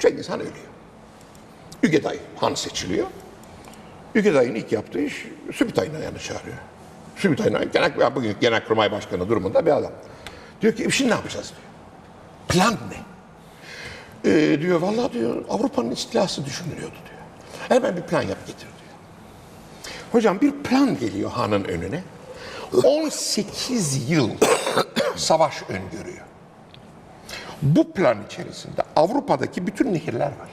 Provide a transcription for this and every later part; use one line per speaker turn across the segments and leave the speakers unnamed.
Cengiz Han ölüyor. Ügeday Han seçiliyor. Ügeday'ın ilk yaptığı iş Sübütay'ın ayağını çağırıyor. Sübütay'ın ayağını, genel, bugün genelkurmay başkanı durumunda bir adam. Diyor ki şimdi ne yapacağız diyor. Plan ne? Ee, diyor vallahi diyor Avrupa'nın istilası düşünülüyordu diyor. Hemen bir plan yap getir diyor. Hocam bir plan geliyor hanın önüne. 18 yıl savaş öngörüyor. Bu plan içerisinde Avrupa'daki bütün nehirler var.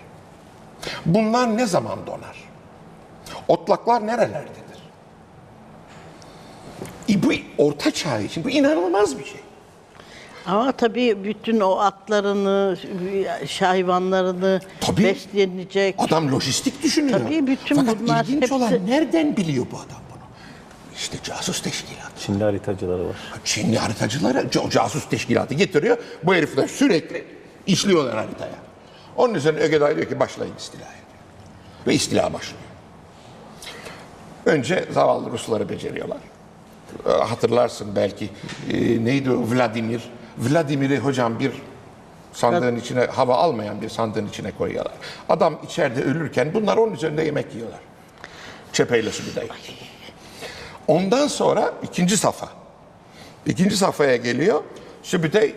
Bunlar ne zaman donar? Otlaklar nerelerdedir? E bu orta çağ için bu inanılmaz bir şey.
Ama tabii bütün o atlarını, hayvanlarını
Tabii.
beslenecek.
Adam lojistik düşünüyor.
Tabii, bütün
Fakat
bunlar
ilginç
hepsi-
olan nereden biliyor bu adam? İşte casus teşkilatı.
Çinli haritacıları var.
Çinli haritacıları ca- casus teşkilatı getiriyor. Bu herifler sürekli işliyorlar haritaya. Onun üzerine Ögeday diyor ki başlayın istilaya diyor. Ve istila başlıyor. Önce zavallı Rusları beceriyorlar. Ee, Hatırlarsın belki e, neydi o Vladimir. Vladimir'i hocam bir sandığın içine hava almayan bir sandığın içine koyuyorlar. Adam içeride ölürken bunlar onun üzerinde yemek yiyorlar. Çepeyle Sübüday. Ondan sonra ikinci safa. İkinci safhaya geliyor. Sübütey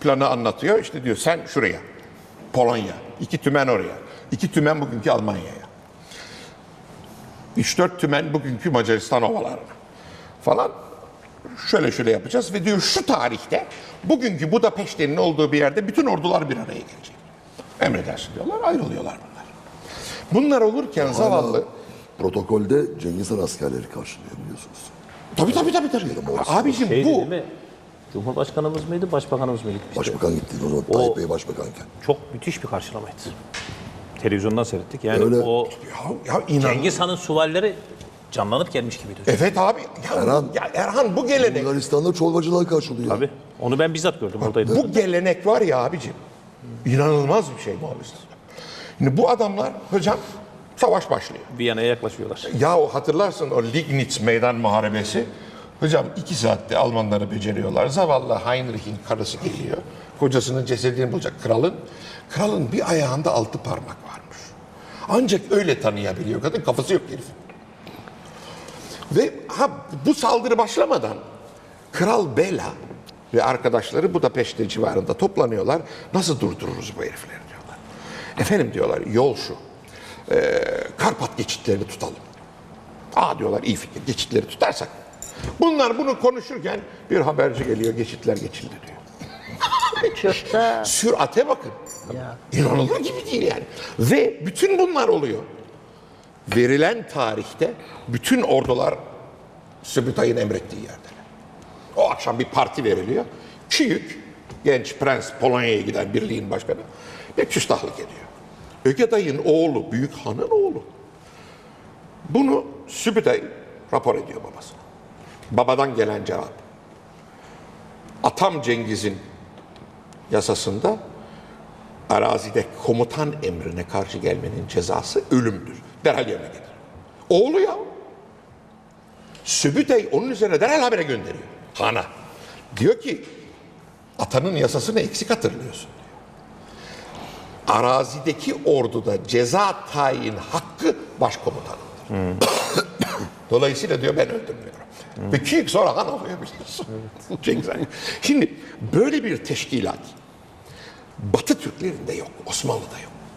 planı anlatıyor. İşte diyor sen şuraya. Polonya. iki tümen oraya. iki tümen bugünkü Almanya'ya. Üç dört tümen bugünkü Macaristan ovalarına. Falan. Şöyle şöyle yapacağız ve diyor şu tarihte bugünkü Budapeşte'nin olduğu bir yerde bütün ordular bir araya gelecek. Emredersin diyorlar ayrılıyorlar bunlar. Bunlar olurken zavallı
Protokolde Cengiz Han askerleri karşılıyor biliyorsunuz.
Tabii tabii tabii. tabii. Abiciğim
Şey
bu
değil mi? Cumhurbaşkanımız mıydı, başbakanımız mı gitmişti?
Başbakan gitti o zaman Tayyip Bey başbakanken.
Çok müthiş bir karşılamaydı. Televizyondan seyrettik. Yani
Öyle.
o
ya, ya inan.
Cengiz Han'ın suvalleri canlanıp gelmiş gibiydi.
Evet abi. Ya,
Erhan.
ya Erhan bu gelenek.
Bulgaristan'da çorbacılar karşılıyor.
Tabii. Onu ben bizzat gördüm oradaydım.
Bu gelenek var ya abicim. İnanılmaz bir şey Moğolistan. Şimdi bu adamlar hocam savaş başlıyor.
Viyana'ya yaklaşıyorlar.
Ya o hatırlarsın o Lignitz meydan muharebesi. Hocam iki saatte Almanları beceriyorlar. Zavallı Heinrich'in karısı geliyor. Kocasının cesedini bulacak kralın. Kralın bir ayağında altı parmak varmış. Ancak öyle tanıyabiliyor kadın. Kafası yok herifin. Ve ha bu saldırı başlamadan Kral Bela ve arkadaşları Budapeşte civarında toplanıyorlar. Nasıl durdururuz bu herifleri diyorlar. Efendim diyorlar yol şu. Ee, Karpat geçitlerini tutalım. Aa diyorlar iyi fikir geçitleri tutarsak. Bunlar bunu konuşurken bir haberci geliyor geçitler geçildi diyor.
Çok da
Sürate bakın.
Ya.
İnanılır gibi değil yani. Ve bütün bunlar oluyor. Verilen tarihte bütün ordular Sübütay'ın emrettiği yerdeler. O akşam bir parti veriliyor. Çiyük, genç prens Polonya'ya giden birliğin başkanı bir küstahlık ediyor. Ögeday'ın oğlu, büyük hanın oğlu. Bunu Sübütay rapor ediyor babasına. Babadan gelen cevap. Atam Cengiz'in yasasında arazide komutan emrine karşı gelmenin cezası ölümdür. Derhal yerine gelir. Oğlu ya. Sübütey onun üzerine derhal habere gönderiyor. Hana. Diyor ki atanın yasasını eksik hatırlıyorsun. Arazideki orduda ceza tayin hakkı başkomutanındır. Dolayısıyla diyor ben öldürmüyorum. Ve iki yıl sonra han oluyor biliyorsun. Han. Şimdi böyle bir teşkilat Batı Türklerinde yok, Osmanlı'da yok.